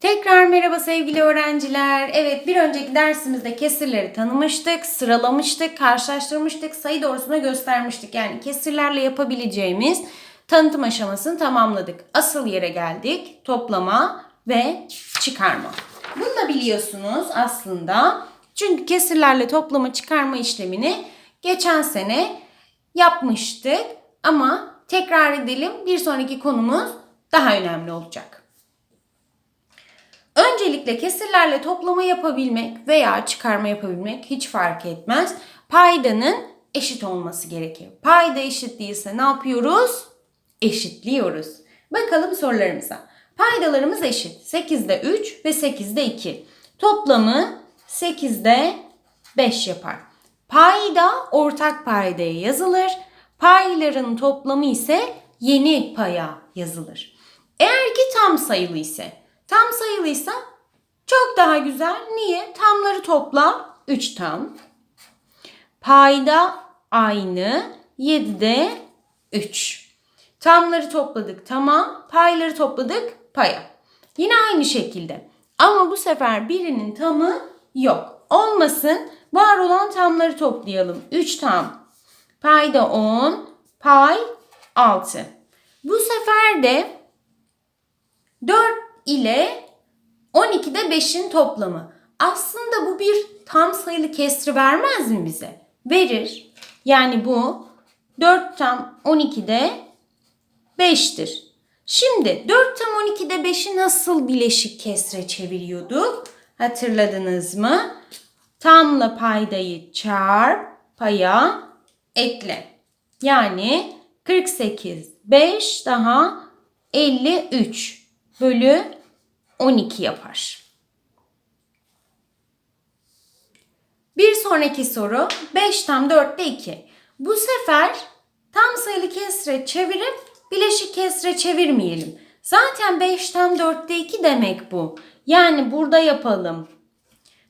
Tekrar merhaba sevgili öğrenciler. Evet bir önceki dersimizde kesirleri tanımıştık, sıralamıştık, karşılaştırmıştık, sayı doğrusuna göstermiştik. Yani kesirlerle yapabileceğimiz tanıtım aşamasını tamamladık. Asıl yere geldik. Toplama ve çıkarma. Bunu da biliyorsunuz aslında. Çünkü kesirlerle toplama çıkarma işlemini geçen sene yapmıştık. Ama tekrar edelim. Bir sonraki konumuz daha önemli olacak. Öncelikle kesirlerle toplama yapabilmek veya çıkarma yapabilmek hiç fark etmez. Paydanın eşit olması gerekir. Payda eşit değilse ne yapıyoruz? Eşitliyoruz. Bakalım sorularımıza. Paydalarımız eşit. 8'de 3 ve 8'de 2. Toplamı 8'de 5 yapar. Payda ortak paydaya yazılır. Payların toplamı ise yeni paya yazılır. Eğer ki tam sayılı ise Tam sayılıysa çok daha güzel. Niye? Tamları topla 3 tam. Payda aynı 7'de 3. Tamları topladık tamam. Payları topladık paya. Yine aynı şekilde. Ama bu sefer birinin tamı yok. Olmasın. Var olan tamları toplayalım. 3 tam. Payda 10. Pay 6. Bu sefer de 4 ile 12'de 5'in toplamı. Aslında bu bir tam sayılı kesri vermez mi bize? Verir. Yani bu 4 tam 12'de 5'tir. Şimdi 4 tam 12'de 5'i nasıl bileşik kesre çeviriyorduk? Hatırladınız mı? Tamla paydayı çarp, paya ekle. Yani 48, 5 daha 53 bölü 12 yapar. Bir sonraki soru 5 tam 4'te 2. Bu sefer tam sayılı kesre çevirip bileşik kesre çevirmeyelim. Zaten 5 tam 4'te 2 demek bu. Yani burada yapalım.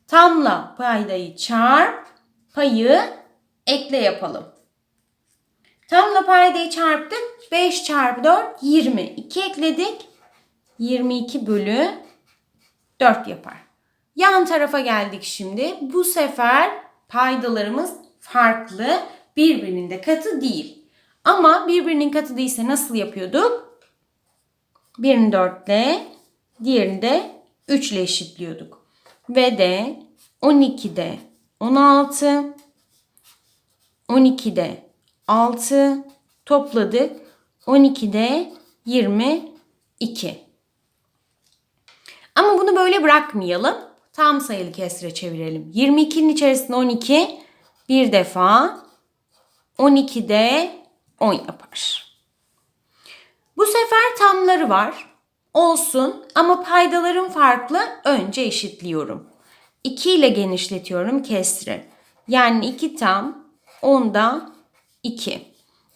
Tamla paydayı çarp, payı ekle yapalım. Tamla paydayı çarptık. 5 çarpı 4 20. 2 ekledik. 22 bölü 4 yapar. Yan tarafa geldik şimdi. Bu sefer paydalarımız farklı. Birbirinin de katı değil. Ama birbirinin katı değilse nasıl yapıyorduk? Birini 4 ile diğerini de 3 ile eşitliyorduk. Ve de 12'de 16 12'de 6 topladık. 12'de 22. Ama bunu böyle bırakmayalım. Tam sayılı kesre çevirelim. 22'nin içerisinde 12 bir defa 12'de 10 yapar. Bu sefer tamları var. Olsun ama paydaların farklı. Önce eşitliyorum. 2 ile genişletiyorum kesri. Yani 2 tam 10'da 2.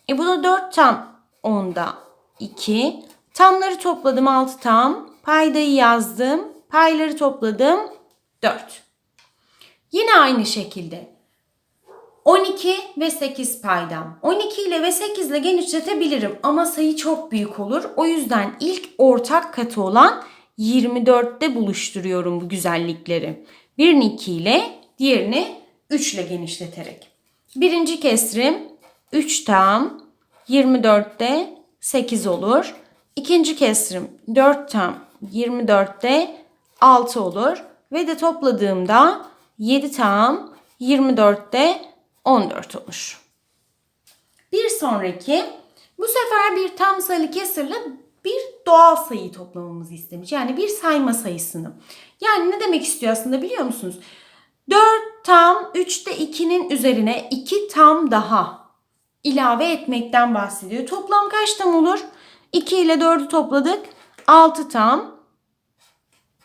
E bu da 4 tam 10'da 2. Tamları topladım 6 tam. Paydayı yazdım. Payları topladım 4. Yine aynı şekilde 12 ve 8 paydam. 12 ile ve 8 ile genişletebilirim ama sayı çok büyük olur. O yüzden ilk ortak katı olan 24'te buluşturuyorum bu güzellikleri. Birini 2 ile diğerini 3 ile genişleterek. Birinci kesrim 3 tam 24'te 8 olur. İkinci kesrim 4 tam 24'te 6 olur. Ve de topladığımda 7 tam 24'te 14 olur. Bir sonraki bu sefer bir tam sayılı kesirle bir doğal sayıyı toplamamızı istemiş. Yani bir sayma sayısını. Yani ne demek istiyor aslında biliyor musunuz? 4 tam 3'te 2'nin üzerine 2 tam daha ilave etmekten bahsediyor. Toplam kaç tam olur? 2 ile 4'ü topladık. 6 tam.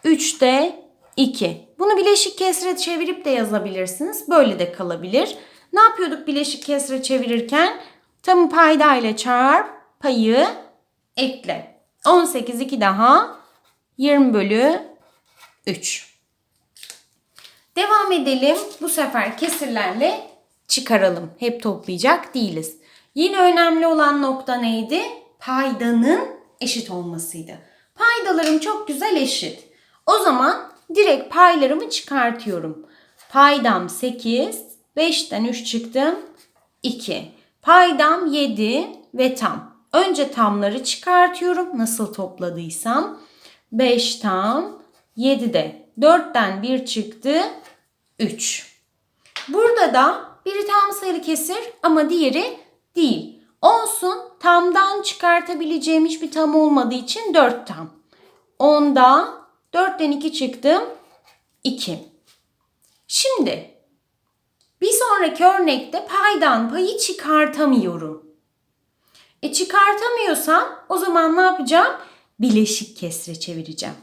3'te 2. Bunu bileşik kesre çevirip de yazabilirsiniz. Böyle de kalabilir. Ne yapıyorduk bileşik kesre çevirirken? Tamı payda ile çarp, payı ekle. 18 2 daha 20 bölü 3. Devam edelim. Bu sefer kesirlerle çıkaralım. Hep toplayacak değiliz. Yine önemli olan nokta neydi? Paydanın eşit olmasıydı. Paydalarım çok güzel eşit. O zaman direkt paylarımı çıkartıyorum. Paydam 8, 5'ten 3 çıktım 2. Paydam 7 ve tam. Önce tamları çıkartıyorum nasıl topladıysam. 5 tam, 7 de 4'ten 1 çıktı 3. Burada da biri tam sayılı kesir ama diğeri değil. Olsun tamdan çıkartabileceğim hiçbir tam olmadığı için 4 tam. 10'da 4'ten 2 çıktım 2. Şimdi bir sonraki örnekte paydan payı çıkartamıyorum. E çıkartamıyorsam o zaman ne yapacağım? Bileşik kesre çevireceğim.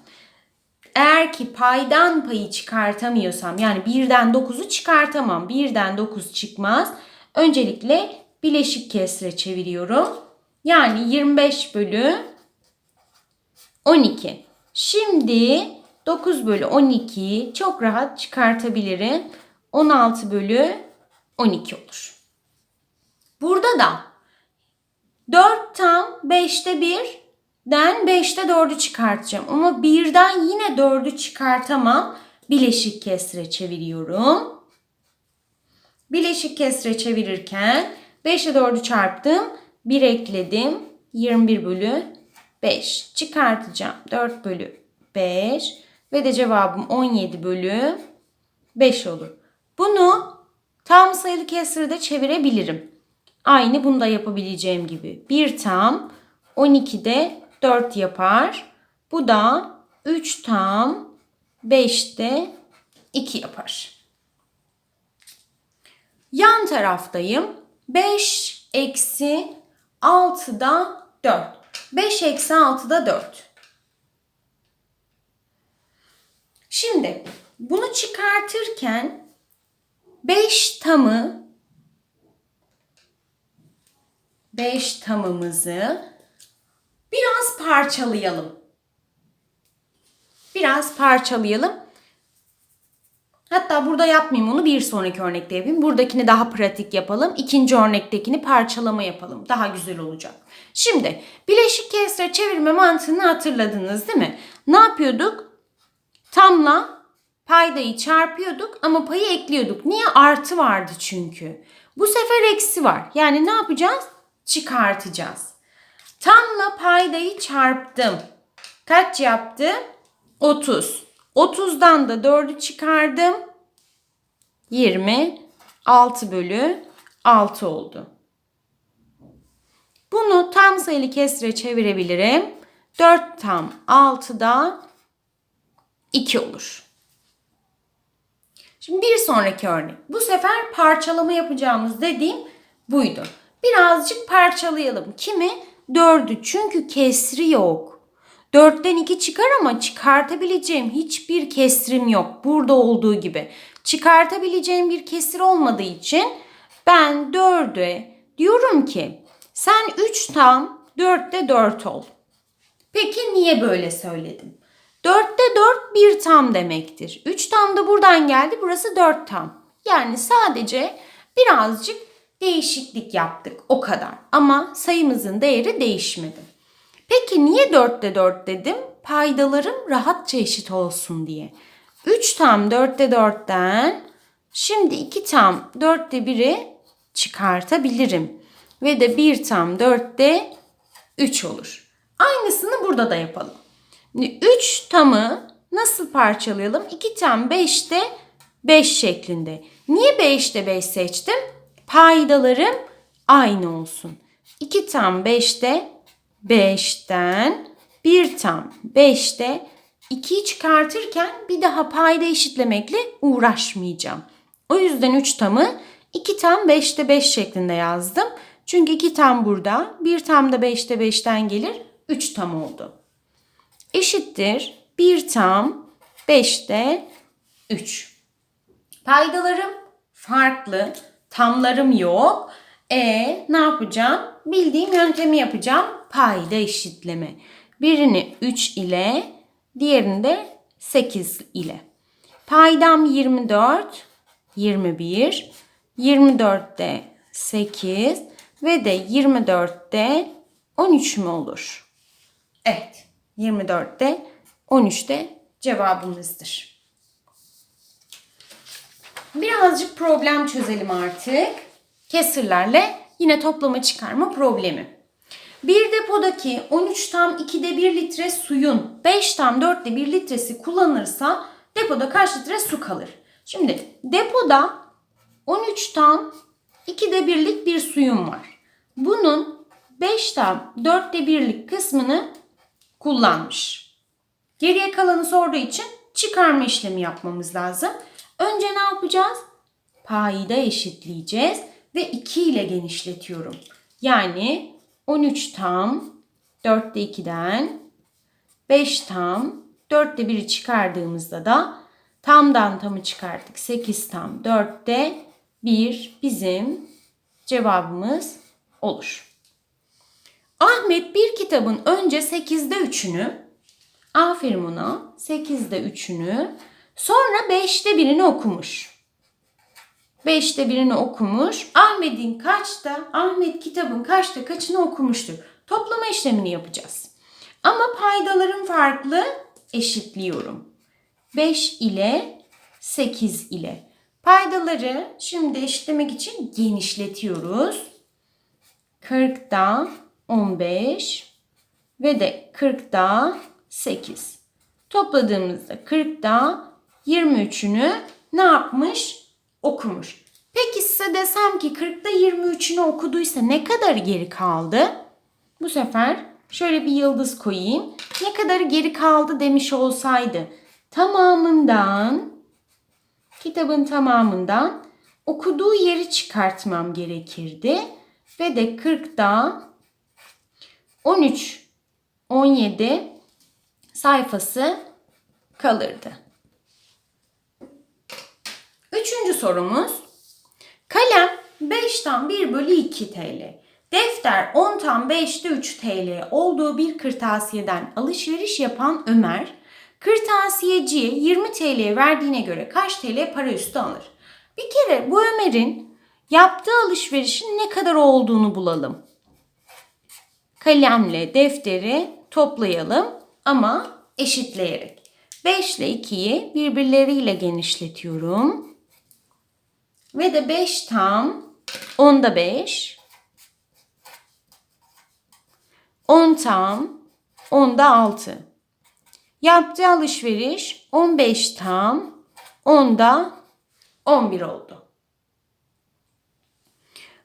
Eğer ki paydan payı çıkartamıyorsam yani 1'den 9'u çıkartamam. 1'den 9 çıkmaz. Öncelikle bileşik kesre çeviriyorum. Yani 25 bölü 12. Şimdi 9 bölü 12'yi çok rahat çıkartabilirim. 16 bölü 12 olur. Burada da 4 tam 5'te 1'den 5'te 4'ü çıkartacağım. Ama 1'den yine 4'ü çıkartamam. Bileşik kesre çeviriyorum. Bileşik kesre çevirirken 5'e 4'ü çarptım. 1 ekledim. 21 bölü 5. Çıkartacağım. 4 bölü 5. Ve de cevabım 17 bölü 5 olur. Bunu tam sayılı kesrede çevirebilirim. Aynı bunda yapabileceğim gibi. 1 tam 12'de 4 yapar. Bu da 3 tam 5'te 2 yapar. Yan taraftayım. 5 eksi 6'da 4. 5 eksi 6'da 4. Şimdi bunu çıkartırken 5 tamı 5 tamımızı biraz parçalayalım. Biraz parçalayalım. Hatta burada yapmayayım onu bir sonraki örnekte yapayım. Buradakini daha pratik yapalım. İkinci örnektekini parçalama yapalım. Daha güzel olacak. Şimdi bileşik kesre çevirme mantığını hatırladınız değil mi? Ne yapıyorduk? Tamla paydayı çarpıyorduk ama payı ekliyorduk. Niye? Artı vardı çünkü. Bu sefer eksi var. Yani ne yapacağız? Çıkartacağız. Tamla paydayı çarptım. Kaç yaptı? 30. 30'dan da 4'ü çıkardım. 20. 6 bölü 6 oldu. Bunu tam sayılı kesre çevirebilirim. 4 tam 6'da 2 olur. Şimdi bir sonraki örnek. Bu sefer parçalama yapacağımız dediğim buydu. Birazcık parçalayalım. Kimi? 4'ü çünkü kesri yok. 4'ten 2 çıkar ama çıkartabileceğim hiçbir kesrim yok. Burada olduğu gibi. Çıkartabileceğim bir kesir olmadığı için ben 4'e diyorum ki sen 3 tam 4'te 4 ol. Peki niye böyle söyledim? 4'te 4 bir tam demektir. 3 tam da buradan geldi. Burası 4 tam. Yani sadece birazcık değişiklik yaptık. O kadar. Ama sayımızın değeri değişmedi. Peki niye 4'te 4 dedim? Paydalarım rahatça eşit olsun diye. 3 tam 4'te 4'ten şimdi 2 tam 4'te 1'i çıkartabilirim. Ve de 1 tam 4'te 3 olur. Aynısını burada da yapalım. Şimdi 3 tamı nasıl parçalayalım? 2 tam 5'te 5 şeklinde. Niye 5'te 5 seçtim? Paydalarım aynı olsun. 2 tam 5'te 5'ten 1 tam 5'te 2'yi çıkartırken bir daha payda eşitlemekle uğraşmayacağım. O yüzden 3 tamı 2 tam 5'te 5 şeklinde yazdım. Çünkü 2 tam burada, 1 tam da 5'te 5'ten gelir, 3 tam oldu. Eşittir 1 tam 5'te 3. Paydalarım farklı, tamlarım yok. E ne yapacağım? Bildiğim yöntemi yapacağım. Payda eşitleme. Birini 3 ile, diğerini de 8 ile. Paydam 24, 21, 24'te 8 ve de 24'te 13 mü olur? Evet. 24'te 13'te cevabımızdır. Birazcık problem çözelim artık. Kesirlerle yine toplama çıkarma problemi. Bir depodaki 13 tam 2'de 1 litre suyun 5 tam 4'te 1 litresi kullanılırsa depoda kaç litre su kalır? Şimdi depoda 13 tam 2'de 1'lik bir suyum var. Bunun 5 tam 4'te 1'lik kısmını kullanmış. Geriye kalanı sorduğu için çıkarma işlemi yapmamız lazım. Önce ne yapacağız? Payda eşitleyeceğiz ve 2 ile genişletiyorum. Yani 13 tam 4'te 2'den 5 tam 4'te 1'i çıkardığımızda da tamdan tamı çıkarttık. 8 tam 4'te 1 bizim cevabımız olur. Ahmet bir kitabın önce 8'de 3'ünü aferin ona 8'de 3'ünü sonra 5'te 1'ini okumuş. 5'te birini okumuş. Ahmet'in kaçta, Ahmet kitabın kaçta kaçını okumuştur. Toplama işlemini yapacağız. Ama paydaların farklı eşitliyorum. 5 ile 8 ile. Paydaları şimdi eşitlemek için genişletiyoruz. 40'da 15 ve de 40'da 8. Topladığımızda 40'da 23'ünü ne yapmış? Okumuş. Peki size desem ki 40'da 23'ünü okuduysa ne kadar geri kaldı? Bu sefer şöyle bir yıldız koyayım. Ne kadar geri kaldı demiş olsaydı tamamından kitabın tamamından okuduğu yeri çıkartmam gerekirdi. Ve de 40'da 13 17 sayfası kalırdı. Üçüncü sorumuz. Kalem 5 tam 1 bölü 2 TL. Defter 10 tam 5'te 3 TL olduğu bir kırtasiyeden alışveriş yapan Ömer, kırtasiyeciye 20 TL verdiğine göre kaç TL para üstü alır? Bir kere bu Ömer'in yaptığı alışverişin ne kadar olduğunu bulalım. Kalemle defteri toplayalım ama eşitleyerek. 5 ile 2'yi birbirleriyle genişletiyorum. Ve de 5 tam 10'da 5. 10 tam 10'da 6. Yaptığı alışveriş 15 tam 10'da 11 oldu.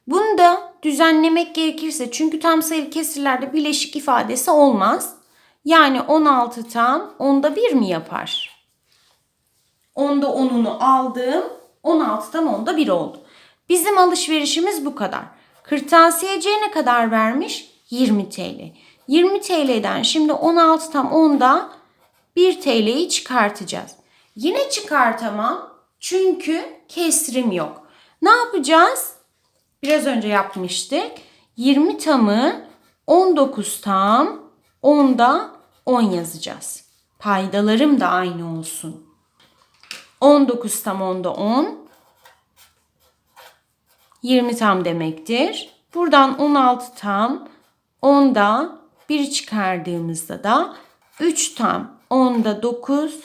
Bunu da düzenlemek gerekirse çünkü tam sayılı kesirlerde bileşik ifadesi olmaz. Yani 16 tam 10'da 1 mi yapar? 10'da 10'unu aldım. 16 tam 10'da 1 oldu. Bizim alışverişimiz bu kadar. Kırtasiyeciye ne kadar vermiş? 20 TL. 20 TL'den şimdi 16 tam 10'da 1 TL'yi çıkartacağız. Yine çıkartamam çünkü kesrim yok. Ne yapacağız? Biraz önce yapmıştık. 20 tamı 19 tam 10'da 10 yazacağız. Paydalarım da aynı olsun. 19 tam 10'da 10. 20 tam demektir. Buradan 16 tam 10'da 1 çıkardığımızda da 3 tam 10'da 9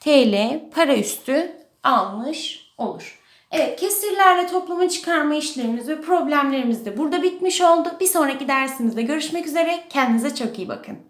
TL para üstü almış olur. Evet kesirlerle toplama çıkarma işlemimiz ve problemlerimiz de burada bitmiş oldu. Bir sonraki dersimizde görüşmek üzere. Kendinize çok iyi bakın.